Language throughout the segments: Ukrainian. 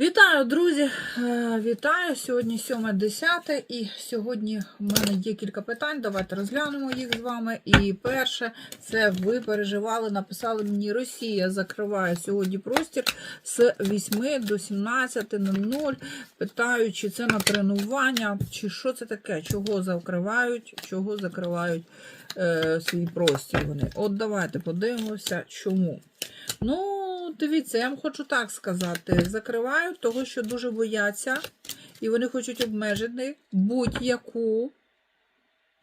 Вітаю, друзі! Е, Вітаю! Сьогодні 7.10 і сьогодні в мене є кілька питань. Давайте розглянемо їх з вами. І перше, це ви переживали, написали мені Росія закриває сьогодні простір з 8 до 17.00. Питаю, чи це на тренування, чи що це таке, чого закривають, чого закривають е, свій простір вони. От давайте подивимося, чому. Ну, дивіться, я вам хочу так сказати. Закривають того, що дуже бояться, і вони хочуть обмежити будь-яку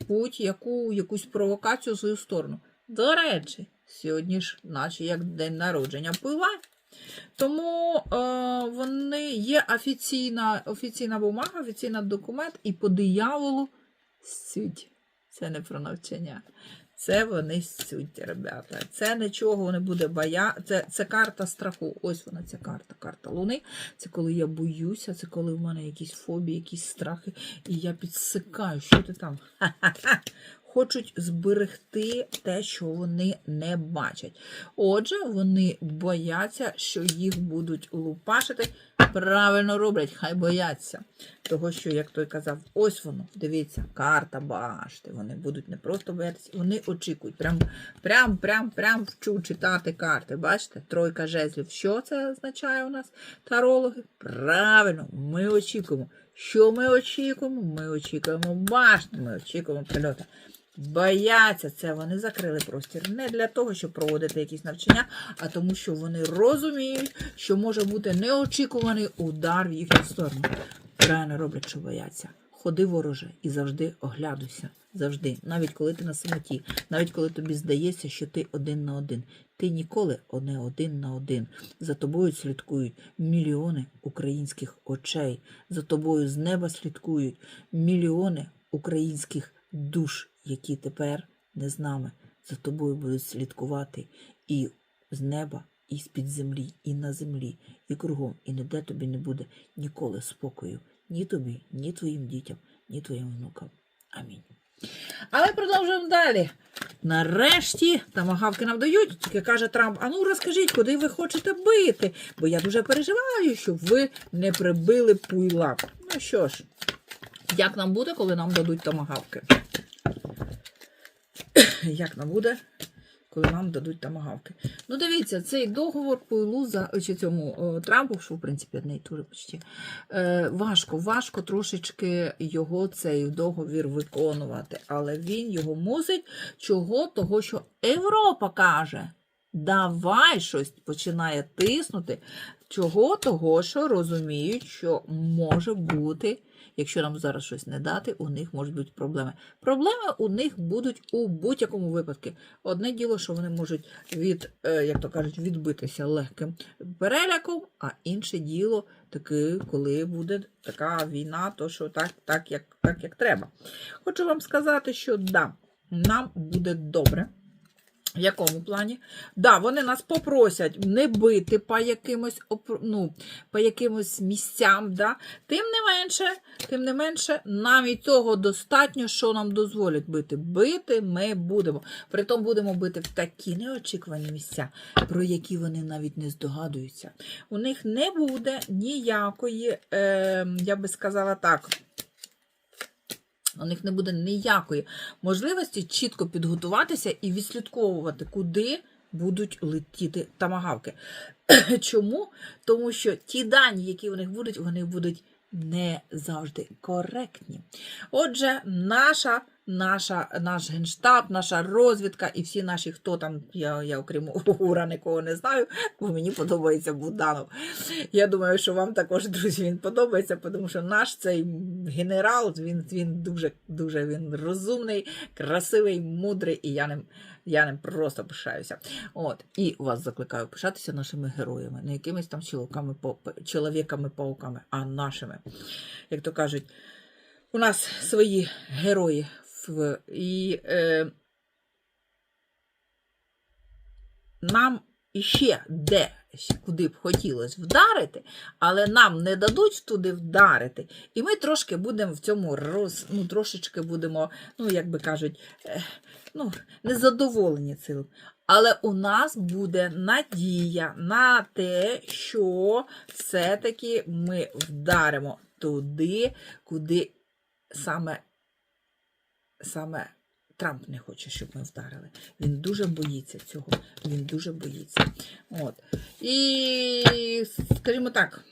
будь-яку якусь провокацію в свою сторону. До речі, сьогодні ж, наче як день народження пила. Тому е, вони є офіційна, офіційна бумага, офіційний документ, і по дияволу суть. Це не про навчання. Це вони суть, ребята. Це нічого не буде боя. Це, це карта страху. Ось вона, ця карта. Карта Луни. Це коли я боюся, це коли в мене якісь фобії, якісь страхи, і я підсикаю. Що ти там? Ха-ха-ха. Хочуть зберегти те, що вони не бачать. Отже, вони бояться, що їх будуть лупашити. Правильно роблять, хай бояться. Того, що, як той казав, ось воно, дивіться, карта башти. Вони будуть не просто боятися, вони очікують. Прям, прям, прям, прям вчу читати карти. Бачите? Тройка жезлів. Що це означає у нас, тарологи? Правильно, ми очікуємо. Що ми очікуємо? Ми очікуємо башти, ми очікуємо прильота. Бояться це, вони закрили простір не для того, щоб проводити якісь навчання, а тому, що вони розуміють, що може бути неочікуваний удар в їхню сторону. Правильно роблять, що бояться. Ходи вороже і завжди оглядуйся. Завжди, навіть коли ти на самоті, навіть коли тобі здається, що ти один на один. Ти ніколи не один на один. За тобою слідкують мільйони українських очей. За тобою з неба слідкують мільйони українських душ, які тепер не з нами. За тобою будуть слідкувати і з неба, і з-під землі, і на землі, і кругом, і ніде тобі не буде ніколи спокою. Ні тобі, ні твоїм дітям, ні твоїм внукам. Амінь. Але продовжуємо далі. Нарешті тамагавки нам дають, тільки каже Трамп: а ну розкажіть, куди ви хочете бити? Бо я дуже переживаю, щоб ви не прибили пуйла. Ну що ж, як нам буде, коли нам дадуть тамагавки? Як нам буде, коли нам дадуть тамагавки? Ну, дивіться, цей договор пуйлу за чи цьому Трампу, що в принципі одне і те же почти, е, важко, важко трошечки його цей договір виконувати. Але він його мусить чого? Того, що Європа каже. Давай щось починає тиснути. Чого? Того, що розуміють, що може бути, якщо нам зараз щось не дати, у них можуть бути проблеми. Проблеми у них будуть у будь-якому випадку. Одне діло, що вони можуть від, е, як то кажуть, відбитися легким переляком, а інше діло таки, коли буде така війна, то що так, так, як, так як треба. Хочу вам сказати, що да, нам буде добре. В якому плані? Да, вони нас попросять не бити по якимось, ну, по якимось місцям. Да? Тим не менше, тим не менше, нам і цього достатньо, що нам дозволять бити. Бити ми будемо. Притом будемо бити в такі неочікувані місця, про які вони навіть не здогадуються. У них не буде ніякої, е, я би сказала так. У них не буде ніякої можливості чітко підготуватися і відслідковувати, куди будуть летіти тамагавки. Чому? Тому що ті дані, які у них будуть, вони будуть не завжди коректні. Отже, наша, наша, наш генштаб, наша розвідка і всі наші, хто там, я, я окрім Ура, нікого не знаю, бо мені подобається Буданов. Я думаю, що вам також, друзі, він подобається, тому що наш цей генерал, він, він дуже, дуже він розумний, красивий, мудрий, і я ним, я ним просто пишаюся. От, і вас закликаю пишатися нашими героями, не якимись там чоловіками, чоловіками-пауками, а нашими. Як то кажуть, у нас свої герої. В, і е, нам іще де куди б хотілося вдарити, але нам не дадуть туди вдарити. І ми трошки будемо в цьому роз, ну, трошечки будемо, ну, як би кажуть, е, ну, незадоволені цим. Але у нас буде надія на те, що все-таки ми вдаримо туди, куди саме, саме Трамп не хоче, щоб ми вдарили. Він дуже боїться цього. Він дуже боїться. От. І, скажімо так.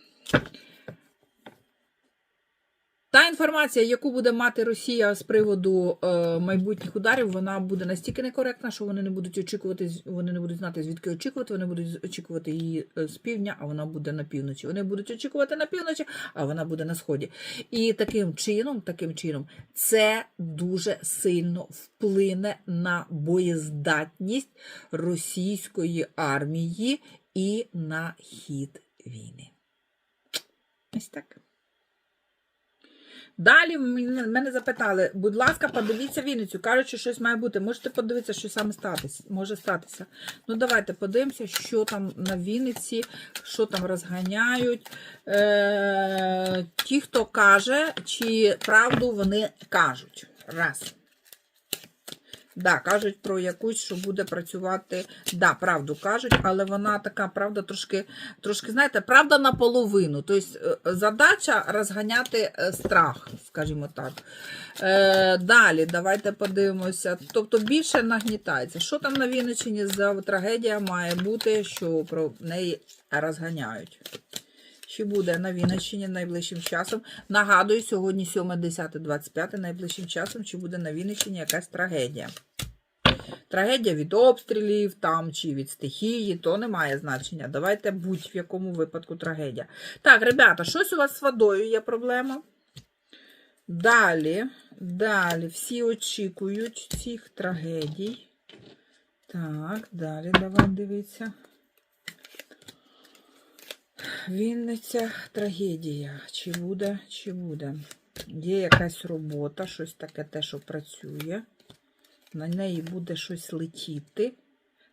Та інформація, яку буде мати Росія з приводу е, майбутніх ударів, вона буде настільки некоректна, що вони не будуть очікувати, вони не будуть знати, звідки очікувати. Вони будуть очікувати її е, з півдня, а вона буде на півночі. Вони будуть очікувати на півночі, а вона буде на сході. І таким чином, таким чином, це дуже сильно вплине на боєздатність російської армії і на хід війни. Ось так. Далі мене запитали, будь ласка, подивіться Вінницю. Кажуть, що щось має бути. Можете подивитися, що саме статись, може статися. Ну, давайте подивимося, що там на Вінниці, що там розганяють. Е, ті, хто каже, чи правду вони кажуть. Раз. Да, кажуть про якусь, що буде працювати. Да, правду кажуть, але вона така правда трошки, трошки знаєте, правда наполовину. Тобто е, задача розганяти е, страх, скажімо так. Е, далі, давайте подивимося. Тобто більше нагнітається. Що там на Вінниччині за трагедія має бути, що про неї розганяють? Чи буде на Вінниччині найближчим часом? Нагадую, сьогодні 7, 10, 25, найближчим часом, чи буде на Вінниччині якась трагедія. Трагедія від обстрілів там чи від стихії, то не має значення. Давайте будь в якому випадку трагедія. Так, ребята, щось у вас з водою є проблема. Далі, далі, всі очікують цих трагедій. Так, далі, давай дивитися. Вінниця трагедія. Чи буде, чи буде? Є якась робота, щось таке те, що працює. На неї буде щось летіти.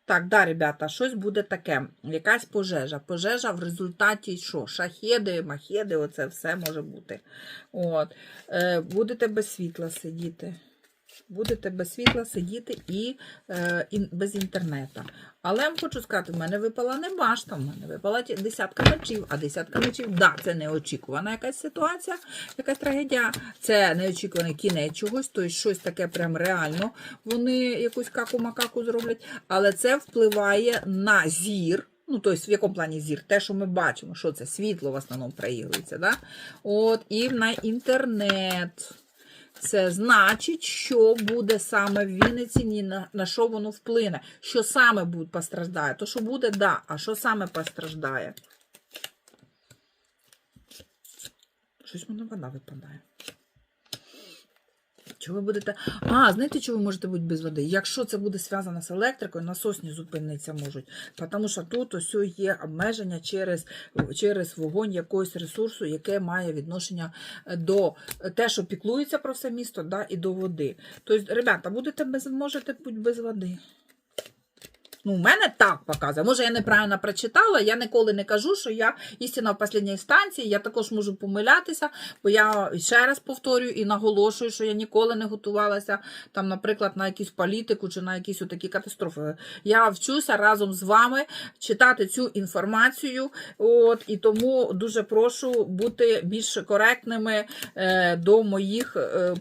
Так, да, ребята, щось буде таке. Якась пожежа. Пожежа в результаті що? Шахеди, махеди, оце все може бути. От. Е, будете без світла сидіти. Будете без світла сидіти і, е, і без інтернету. Але я вам хочу сказати, в мене випала не башта, в мене випала десятка мечів, а десятка мечів, да, це неочікувана якась ситуація, якась трагедія, це неочікуваний кінець чогось, тобто щось таке прям реально вони якусь каку-макаку зроблять, але це впливає на зір. Ну, тобто, в якому плані зір? Те, що ми бачимо, що це світло в основному проігрується, да? От, і на інтернет. Це значить, що буде саме в Вінниці, ні на, на що воно вплине. Що саме буде постраждає? То, що буде, да. А що саме постраждає? Щось воно вода випадає. Чого ви будете. А, знаєте, чого ви можете бути без води? Якщо це буде зв'язано з електрикою, насосні зупинитися можуть. Тому що тут ось є обмеження через, через вогонь якогось ресурсу, яке має відношення е, до те, що піклується про все місто, да, і до води. Тобто, ребята, будете без, можете бути без води. Ну, у мене так показує. Може, я неправильно прочитала. Я ніколи не кажу, що я істина в останній інстанції. Я також можу помилятися, бо я ще раз повторюю і наголошую, що я ніколи не готувалася там, наприклад, на якусь політику чи на якісь такі катастрофи. Я вчуся разом з вами читати цю інформацію. От і тому дуже прошу бути більш коректними е, до моїх е,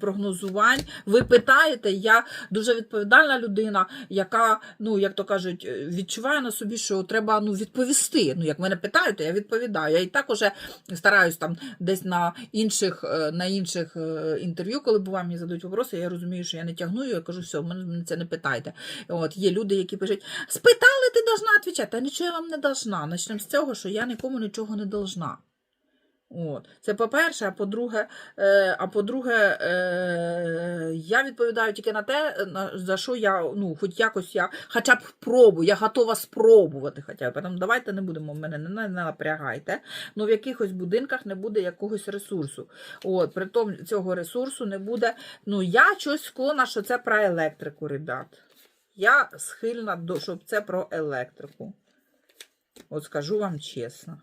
прогнозувань. Ви питаєте, я дуже відповідальна людина, яка, ну як то кажуть, е, відчуває на собі, що треба ну, відповісти. Ну, як мене питають, то я відповідаю. Я і так уже стараюсь там десь на інших, е, на інших е, інтерв'ю, коли буває, мені задають вопроси, я розумію, що я не тягну, я кажу, все, мене це не питайте. От є люди, які пишуть: спитали, ти должна відповідати. Та нічого я вам не должна. Начнемо з цього, що я нікому нічого не должна. От. Це по-перше, а по-друге, е, а по-друге, е, я відповідаю тільки на те, на, за що я, ну, хоч якось я хоча б пробую, я готова спробувати хоча б. Тому давайте не будемо мене не, не напрягайте. Ну, в якихось будинках не буде якогось ресурсу. От, при тому цього ресурсу не буде. Ну, я щось склона, що це про електрику, ребят. Я схильна до, щоб це про електрику. От скажу вам чесно.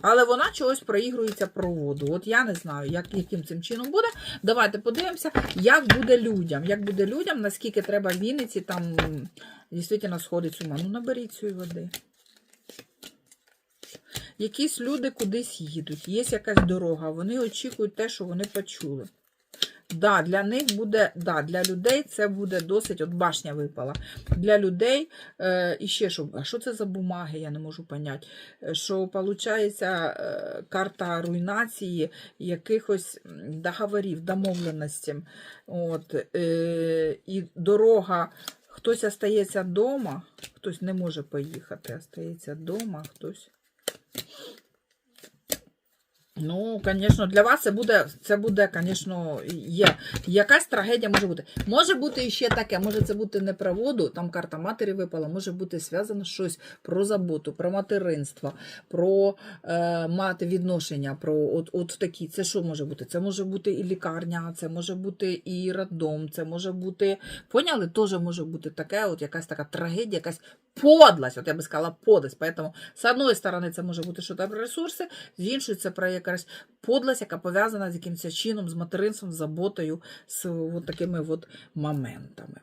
Але вона чогось проігрується про воду. От я не знаю, як, яким цим чином буде. Давайте подивимося, як буде людям. Як буде людям, наскільки треба в Вінниці там дійсно сходить з. Ну, наберіть цієї води. Якісь люди кудись їдуть, є якась дорога, вони очікують те, що вони почули. Да, для них буде, да, для людей це буде досить, от башня випала. Для людей, е, і ще що, а що це за бумаги, я не можу поняти. Е, Що виходить е, карта руйнації якихось договорів, домовленості. От, е, і дорога, хтось остається вдома, хтось не може поїхати, остається вдома, хтось. Ну, звісно, для вас це буде, це буде, звісно, є. Якась трагедія може бути. Може бути ще таке, може це бути не про воду, там карта матері випала, може бути зв'язано щось про заботу, про материнство, про е, мати відношення, про от, от такі. Це що може бути? Це може бути і лікарня, це може бути і роддом, це може бути. Поняли? Теж може бути таке, от якась така трагедія, якась подлость. От я би сказала, подлость. Поэтому, з одної сторони, це може бути що про ресурси, з іншої це про якась подлость, яка пов'язана з якимось чином, з материнством, з заботою, з от такими от моментами.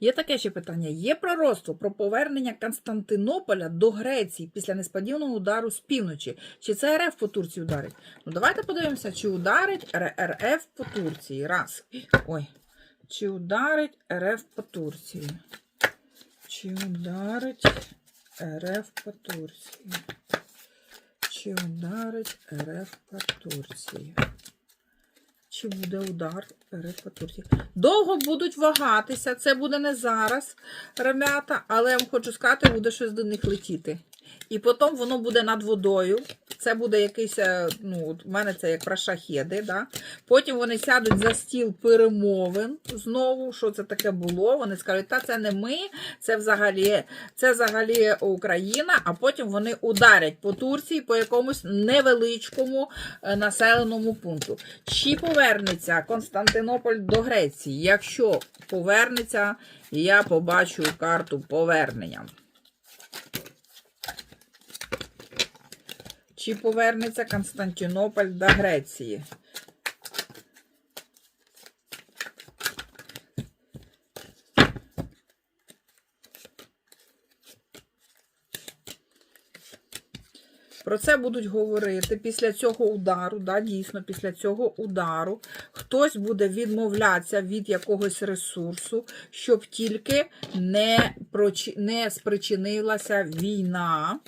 Є таке ще питання. Є пророцтво про повернення Константинополя до Греції після несподіваного удару з півночі. Чи це РФ по Турції ударить? Ну, давайте подивимося, чи ударить РФ по Турції. Раз. Ой. Чи ударить РФ по Турції? Чи ударить РФ по Турції? Чи ударить РФ по Турції? Чи буде удар РФ по Турції? Довго будуть вагатися. Це буде не зараз, ремята, але я вам хочу сказати, буде щось до них летіти. І потім воно буде над водою. Це буде якийсь, е, ну, в мене це як прошахеди, да? Потім вони сядуть за стіл перемовин знову, що це таке було. Вони скажуть, та це не ми, це взагалі, це взагалі Україна, а потім вони ударять по Турції по якомусь невеличкому е, населеному пункту. Чи повернеться Константинополь до Греції? Якщо повернеться, я побачу карту повернення. Чи повернеться Константинополь до Греції? Про це будуть говорити після цього удару, да, дійсно, після цього удару хтось буде відмовлятися від якогось ресурсу, щоб тільки не, прочи- не спричинилася війна.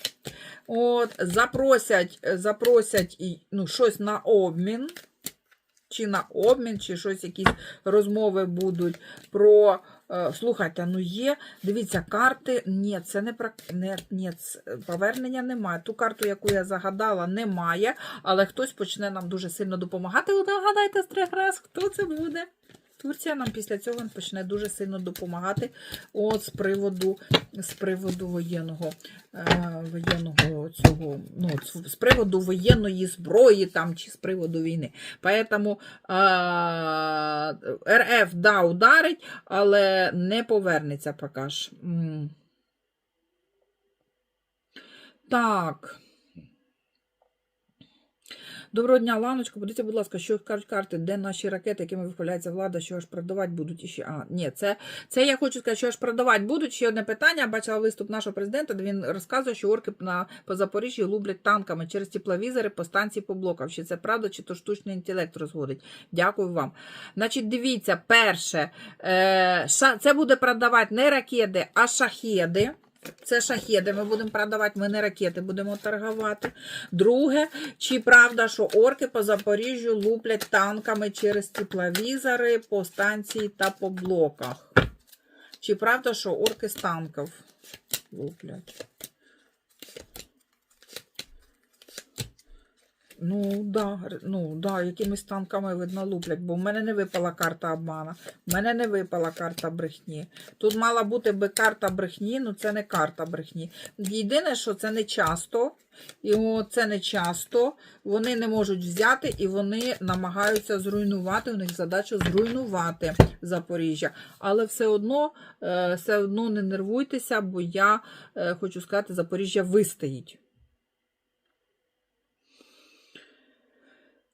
От, запросять, запросять і, ну, щось на обмін, чи на обмін, чи щось, якісь розмови будуть про. е, Слухайте, ну є, дивіться, карти. Ні, це не про не, ні, повернення немає. Ту карту, яку я загадала, немає, але хтось почне нам дуже сильно допомагати. Ви нагадайте з трьох раз, хто це буде? Турція нам після цього почне дуже сильно допомагати от з приводу, з приводу воєнного, е, воєнного цього, ну, з- приводу воєнної зброї там, чи з приводу війни. Поэтому е, РФ да, ударить, але не повернеться поки ж. Так. Доброго дня, Ланочко. Подивіться, будь ласка, що кажуть карти, де наші ракети, якими вихваляється влада, що аж продавати будуть іще. А, ні, це, це я хочу сказати, що аж продавати будуть. Ще одне питання. Бачила виступ нашого президента, де він розказує, що орки на, по Запоріжжі лублять танками через тепловізори по станції по блоках. Чи це правда, чи то штучний інтелект розводить? Дякую вам. Значить, дивіться, перше, е, ша, це буде продавати не ракети, а шахеди. Це шахеди, ми будемо продавати, ми не ракети будемо торгувати. Друге, чи правда, що орки по Запоріжжю луплять танками через тепловізори по станції та по блоках? Чи правда, що орки з танків луплять? Ну, да, ну, да, якимись танками, видно, луплять, бо в мене не випала карта обмана, в мене не випала карта брехні. Тут мала бути би карта брехні, ну це не карта брехні. Єдине, що це не часто, і це не часто, вони не можуть взяти і вони намагаються зруйнувати, у них задача зруйнувати Запоріжжя. Але все одно, е, все одно не нервуйтеся, бо я е, хочу сказати, Запоріжжя вистоїть.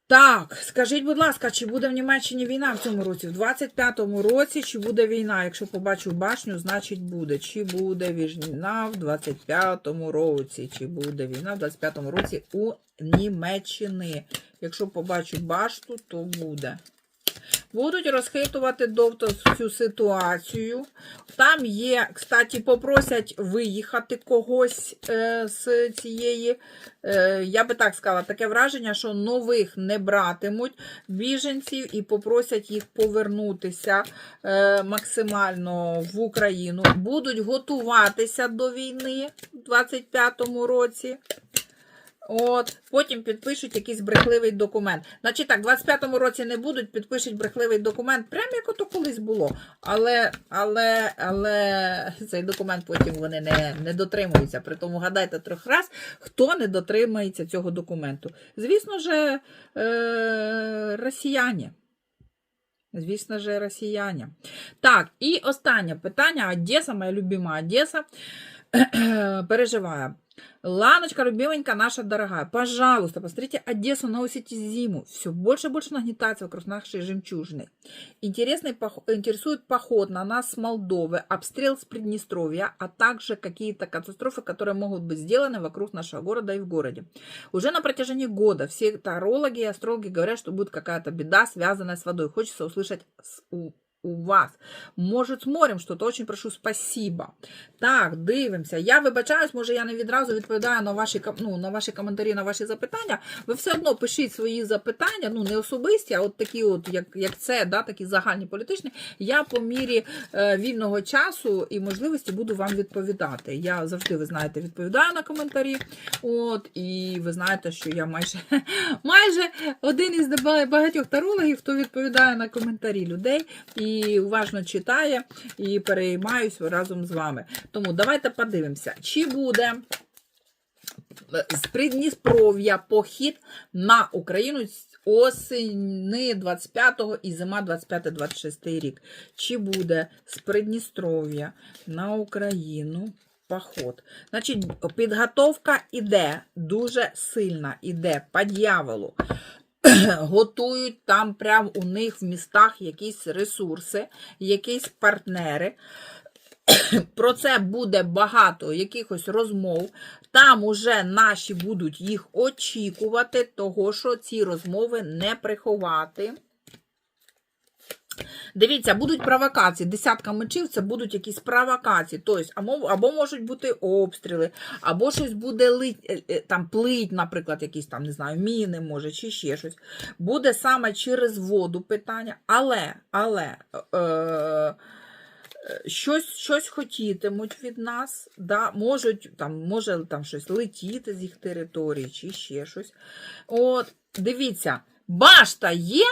Так, скажіть, будь ласка, чи буде в Німеччині війна в цьому році? В 25-му році чи буде війна? Якщо побачу башню, значить буде. Чи буде війна в 25-му році? Чи буде війна в 25-му році у Німеччини? Якщо побачу башту, то буде. Будуть розхитувати довго цю ситуацію. Там є, кстати, попросять виїхати когось е, з цієї, е, я би так сказала, таке враження, що нових не братимуть біженців і попросять їх повернутися е, максимально в Україну. Будуть готуватися до війни в 25-му році. От, потім підпишуть якийсь брехливий документ. Значить так, в 25-му році не будуть, підпишуть брехливий документ, прямо як ото колись було. Але, але, але цей документ потім вони не, не дотримуються. При тому гадайте трьох раз, хто не дотримається цього документу. Звісно ж, е, росіяни. Звісно ж, росіяне. Так, і останнє питання. Одеса, моя любима Одеса, переживає. Ланочка, любименька наша дорогая, пожалуйста, посмотрите Одессу, носите зиму. Все больше и больше нагнетается вокруг нашей жемчужины. Интересный, пох- интересует поход на нас с Молдовы, обстрел с Приднестровья, а также какие-то катастрофы, которые могут быть сделаны вокруг нашего города и в городе. Уже на протяжении года все тарологи и астрологи говорят, что будет какая-то беда, связанная с водой. Хочется услышать у вас. Может, з морем что-то. Очень прошу, спасибо. Так, дивимося. Я вибачаюсь, може, я не відразу відповідаю на ваші, ну, на ваші коментарі, на ваші запитання. Ви все одно пишіть свої запитання, ну, не особисті, а от такі, от, як, як це, да, такі загальні політичні. Я по мірі е, вільного часу і можливості буду вам відповідати. Я завжди, ви знаєте, відповідаю на коментарі. От, і ви знаєте, що я майже, майже один із багатьох тарологів, хто відповідає на коментарі людей і уважно читає, і переймаюсь разом з вами. Тому давайте подивимося, чи буде з Придністров'я похід на Україну осені 25-го і зима 25-26 рік. Чи буде з Придністров'я на Україну поход? Значить, підготовка іде дуже сильна, іде по дьяволу. Готують там прямо у них в містах якісь ресурси, якісь партнери. Про це буде багато якихось розмов. Там уже наші будуть їх очікувати, того що ці розмови не приховати. Дивіться, будуть провокації. Десятка мечів це будуть якісь провокації. Тобто, або, можуть бути обстріли, або щось буде лить, е, е, там плить, наприклад, якісь там, не знаю, міни, може, чи ще щось. Буде саме через воду питання, але, але. Е, щось, щось хотітимуть від нас, да, можуть, там, може там щось летіти з їх території чи ще щось. От, дивіться, башта є,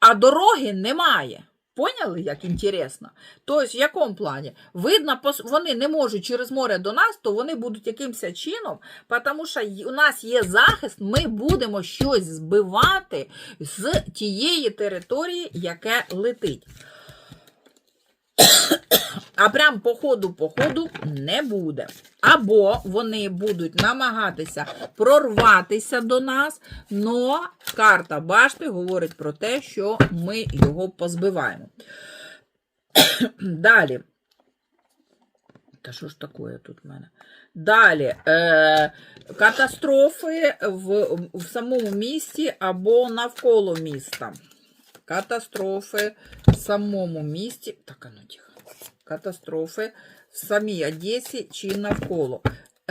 а дороги немає. Поняли, як інтересно? Тобто, в якому плані? Видно, вони не можуть через море до нас, то вони будуть якимось чином, тому що у нас є захист, ми будемо щось збивати з тієї території, яке летить. А прям по ходу по ходу не буде. Або вони будуть намагатися прорватися до нас, но карта башти говорить про те, що ми його позбиваємо. Далі. Та що ж таке тут в мене? Далі. Е, катастрофи в, в самому місті або навколо міста. Катастрофи в самому місті. Так, ну тихо. Катастрофи в самій Одесі чи навколо.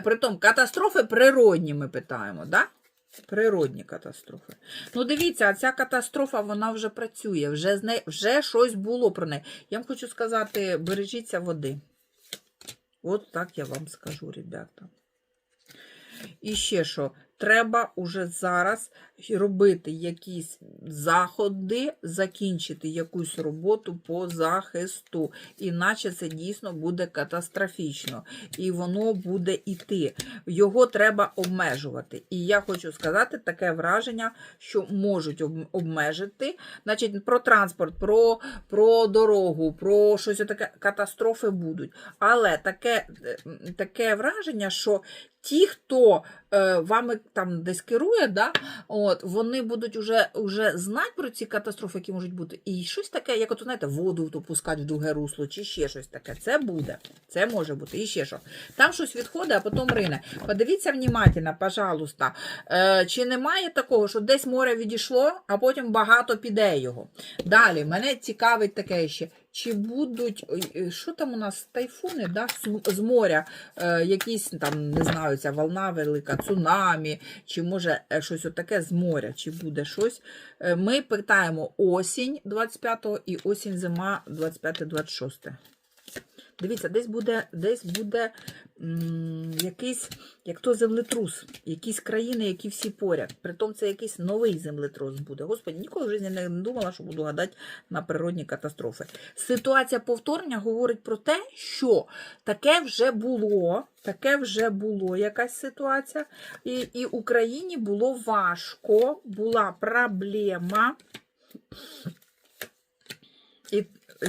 Притом, катастрофи природні ми питаємо, да? Природні катастрофи. Ну, дивіться, ця катастрофа вона вже працює, вже, з неї, вже щось було про неї. Я вам хочу сказати, бережіться води. От так я вам скажу, ребята. І ще що, треба уже зараз робити якісь заходи, закінчити якусь роботу по захисту. Іначе це дійсно буде катастрофічно. І воно буде йти. Його треба обмежувати. І я хочу сказати таке враження, що можуть обмежити. Значить, про транспорт, про, про дорогу, про щось таке катастрофи будуть. Але таке, таке враження, що ті, хто е, вами там десь керує, да, от, вони будуть уже, уже знати про ці катастрофи, які можуть бути. І щось таке, як от, знаєте, воду то пускати в друге русло, чи ще щось таке. Це буде. Це може бути. І ще що. Там щось відходить, а потім рине. Подивіться внимательно, пожалуйста. Е, чи немає такого, що десь море відійшло, а потім багато піде його. Далі, мене цікавить таке ще. Чи будуть, е, що там у нас, тайфуни, да? з- моря, е, якісь там, не знаю, ця волна велика, цунамі, чи може е, щось отаке з моря, чи буде щось. Ми питаємо осінь 25-го і осінь зима 25-26. Дивіться, десь буде, десь буде якийсь, як то землетрус, якісь країни, які всі поряд. Притом це якийсь новий землетрус буде. Господи, ніколи в житті не думала, що буду гадати на природні катастрофи. Ситуація повторення говорить про те, що таке вже було, таке вже було якась ситуація, і, і Україні було важко, була проблема.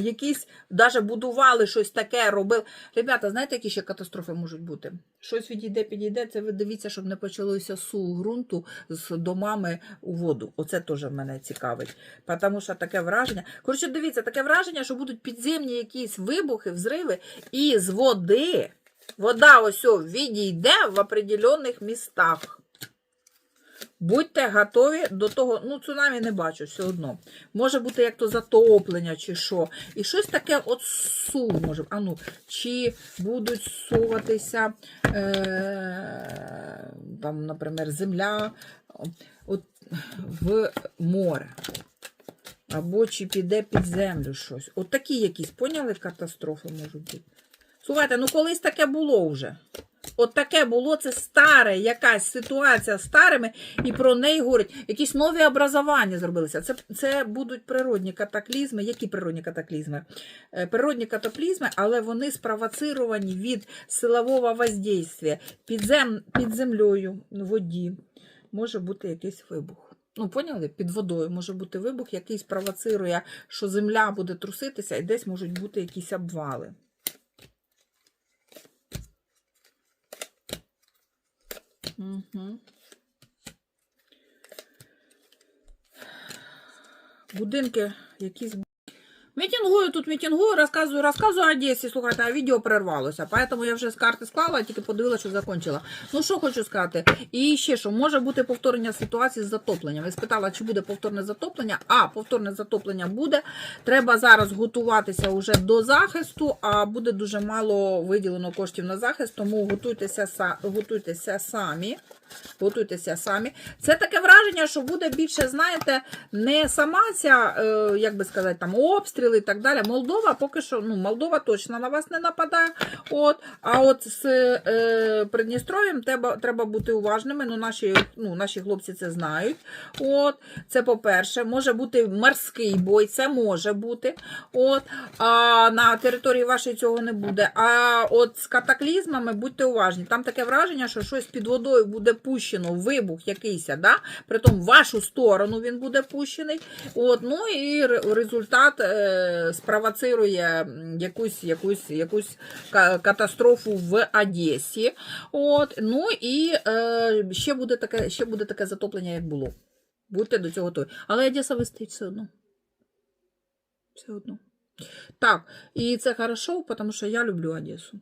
Якісь даже будували щось таке, робили. Ребята, знаєте, які ще катастрофи можуть бути? Щось відійде, підійде, це ви дивіться, щоб не почалося сул ґрунту з домами у воду. Оце теж мене цікавить. Тому що таке враження. Коротше, дивіться, таке враження, що будуть підземні якісь вибухи, взриви, і з води вода ось відійде в определених містах. Будьте готові до того, ну, цунамі не бачу все одно. Може бути як то затоплення чи що. І щось таке от сул може. А ну, чи будуть суватися, е, там, наприклад, земля от, в море. Або чи піде під землю щось. От такі якісь, поняли, катастрофи можуть бути. Слухайте, ну колись таке було вже. От таке було, це старе, якась ситуація з старими, і про неї говорять. Якісь нові образування зробилися. Це, це будуть природні катаклізми. Які природні катаклізми? Е, Природні катаклізми, але вони спровоцировані від силового воздействия. Під, зем, під землею, в воді може бути якийсь вибух. Ну, поняли? Під водою може бути вибух, який спровоцирує, що земля буде труситися, і десь можуть бути якісь обвали. Угу. Будинки якісь. Мітингую тут мітингую, розказую, розказую Одесі. Слухайте, а відео перервалося. Поэтому я вже з карти склала, тільки подивилася, що закінчила. Ну, що хочу сказати. І ще що, може бути повторення ситуації з затопленням. Я спитала, чи буде повторне затоплення. А, повторне затоплення буде. Треба зараз готуватися вже до захисту, а буде дуже мало виділено коштів на захист, тому готуйтеся, готуйтеся самі. Готуйтеся самі. Це таке враження, що буде більше, знаєте, не сама ця, е, як би сказати, там обстріли і так далі. Молдова поки що, ну, Молдова точно на вас не нападає. От, а от з е, Придністров'ям треба, треба бути уважними. Ну, наші, ну, наші хлопці це знають. От, це по-перше, може бути морський бой, це може бути. От, а на території вашої цього не буде. А от з катаклізмами будьте уважні. Там таке враження, що щось під водою буде пущено, вибух якийсь, да? притом в вашу сторону він буде пущений. От, ну і результат е, спровоцирує якусь, якусь, якусь катастрофу в Одесі. От, ну і е, ще, буде таке, ще буде таке затоплення, як було. Будьте до цього готові. Але Одеса вистить все одно. Все одно. Так, і це хорошо, тому що я люблю Одесу.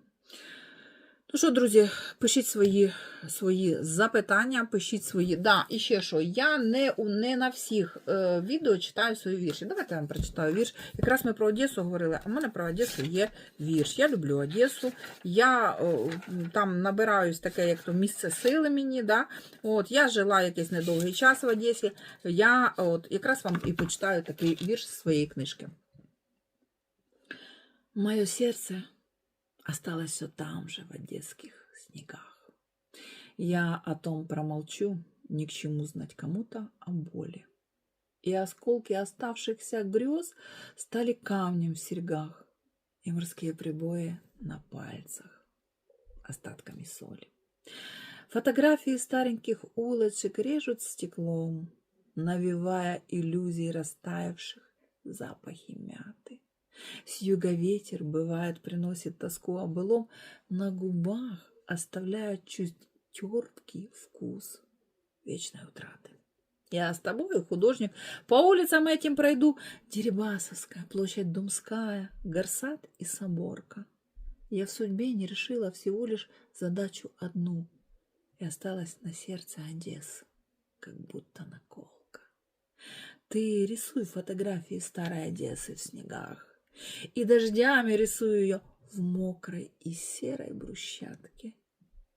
Ну що, друзі, пишіть свої, свої запитання, пишіть свої. Да, і ще що, я не, не на всіх е, відео читаю свої вірші. Давайте я вам прочитаю вірш. Якраз ми про Одесу говорили, а в мене про Одесу є вірш. Я люблю Одесу. Я о, там набираюсь таке, як то місце сили мені. Да? От, я жила якийсь недовгий час в Одесі. Я от, якраз вам і почитаю такий вірш з своєї книжки. Моє серце осталось все там же, в одесских снегах. Я о том промолчу, ни к чему знать кому-то о боли. И осколки оставшихся грез стали камнем в серьгах, и морские прибои на пальцах, остатками соли. Фотографии стареньких улочек режут стеклом, навевая иллюзии растаявших запахи мяты. С юга ветер, бывает, приносит тоску о былом, на губах оставляют чуть терпкий вкус вечной утраты. Я с тобой, художник, по улицам этим пройду. Дерибасовская, площадь Думская, Гарсат и Соборка. Я в судьбе не решила всего лишь задачу одну. И осталась на сердце Одессы, как будто наколка. Ты рисуй фотографии старой Одессы в снегах И дождями рисую ее в мокрой и серой брусчатке.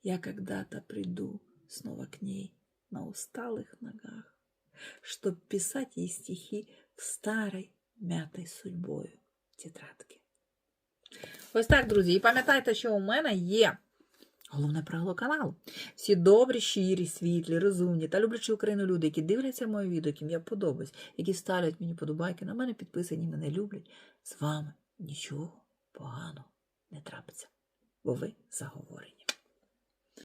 Я когда-то приду снова к ней на усталых ногах, чтоб писать ей стихи в старой мятой судьбою тетрадки. Ось так, друзі. І пам'ятайте, що у мене є головне правило каналу. Всі добрі, щирі, світлі, розумні та люблячі Україну люди, які дивляться моє відео, яким я подобаюсь, які ставлять мені подобайки, на мене підписані, мене люблять. З вами нічого поганого не трапиться, бо ви заговорені.